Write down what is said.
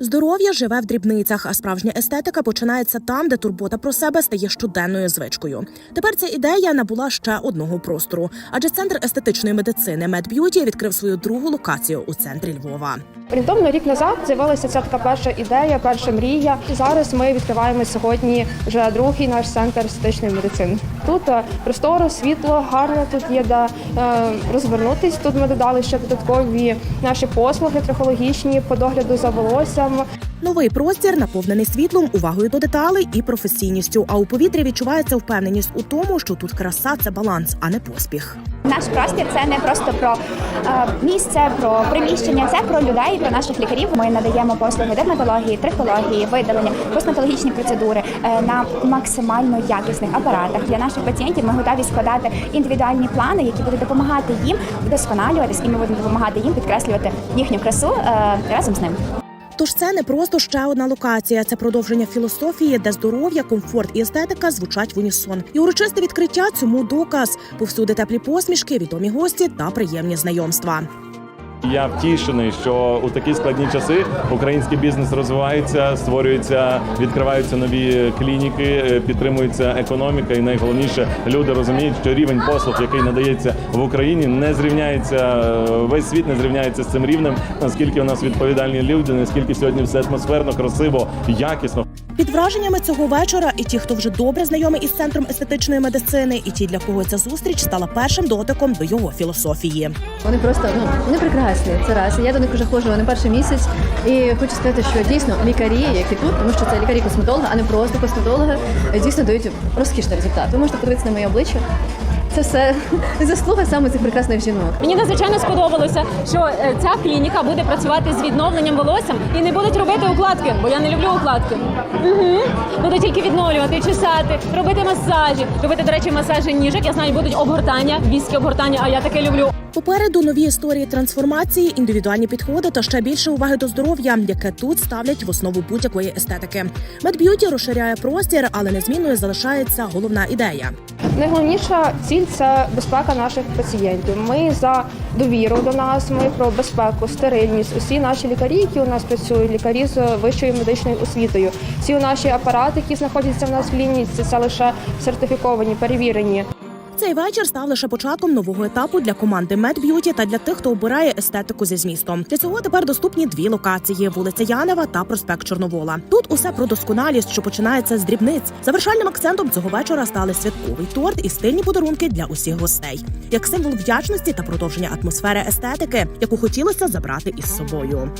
Здоров'я живе в дрібницях, а справжня естетика починається там, де турбота про себе стає щоденною звичкою. Тепер ця ідея набула ще одного простору, адже центр естетичної медицини MedBeauty відкрив свою другу локацію у центрі Львова. Орієнтовно рік назад з'явилася ця така перша ідея, перша мрія. Зараз ми відкриваємо сьогодні вже другий наш центр естетичної медицини. Тут е, просторо, світло, гарно. Тут є де е, розвернутись. Тут ми додали ще додаткові наші послуги трихологічні по догляду за волоссям. Новий простір наповнений світлом, увагою до деталей і професійністю. А у повітрі відчувається впевненість у тому, що тут краса це баланс, а не поспіх. Наш простір це не просто про е, місце, про приміщення, це про людей, про наших лікарів. Ми надаємо послуги дерматології, трихології, видалення, косметологічні процедури е, на максимально якісних апаратах. Для наших пацієнтів ми готові складати індивідуальні плани, які будуть допомагати їм вдосконалюватись, і ми будемо допомагати їм підкреслювати їхню красу е, разом з ним. Тож це не просто ще одна локація, це продовження філософії, де здоров'я, комфорт і естетика звучать в унісон. І урочисте відкриття цьому доказ. Повсюди теплі посмішки, відомі гості та приємні знайомства. Я втішений, що у такі складні часи український бізнес розвивається, створюються, відкриваються нові клініки, е, підтримується економіка, і найголовніше люди розуміють, що рівень послуг, який надається в Україні, не зрівняється е, весь світ не зрівняється з цим рівнем. Наскільки у нас відповідальні люди, наскільки сьогодні все атмосферно, красиво, якісно. Під враженнями цього вечора і ті, хто вже добре знайомий із центром естетичної медицини, і ті, для кого ця зустріч стала першим дотиком до його філософії. Вони просто ну вони прекрасні. Це раз. Я до них вже ходжу не перший місяць, і хочу сказати, що дійсно лікарі, які тут, тому що це лікарі косметологи, а не просто косметологи, дійсно дають розкішний результат. Ви можете подивитися на моє обличчя. Це все заслуга саме цих прекрасних жінок. Мені надзвичайно сподобалося, що е, ця клініка буде працювати з відновленням волоссям і не будуть робити укладки, бо я не люблю укладки. Угу. Будуть тільки відновлювати, чесати, робити масажі, робити, до речі, масажі ніжок. Я знаю, будуть обгортання, військові обгортання, а я таке люблю. Попереду нові історії трансформації, індивідуальні підходи та ще більше уваги до здоров'я, яке тут ставлять в основу будь-якої естетики. Медб'юті розширяє простір, але незмінною залишається головна ідея. Найголовніша ціль це безпека наших пацієнтів. Ми за довіру до нас. Ми про безпеку, стерильність. Усі наші лікарі, які у нас працюють, лікарі з вищою медичною освітою. Всі наші апарати, які знаходяться в нас в клініці, це лише сертифіковані, перевірені. Цей вечір став лише початком нового етапу для команди MedBeauty та для тих, хто обирає естетику зі змістом. Для цього тепер доступні дві локації: вулиця Янева та проспект Чорновола. Тут усе про досконалість, що починається з дрібниць. Завершальним акцентом цього вечора стали святковий торт і стильні подарунки для усіх гостей, як символ вдячності та продовження атмосфери естетики, яку хотілося забрати із собою.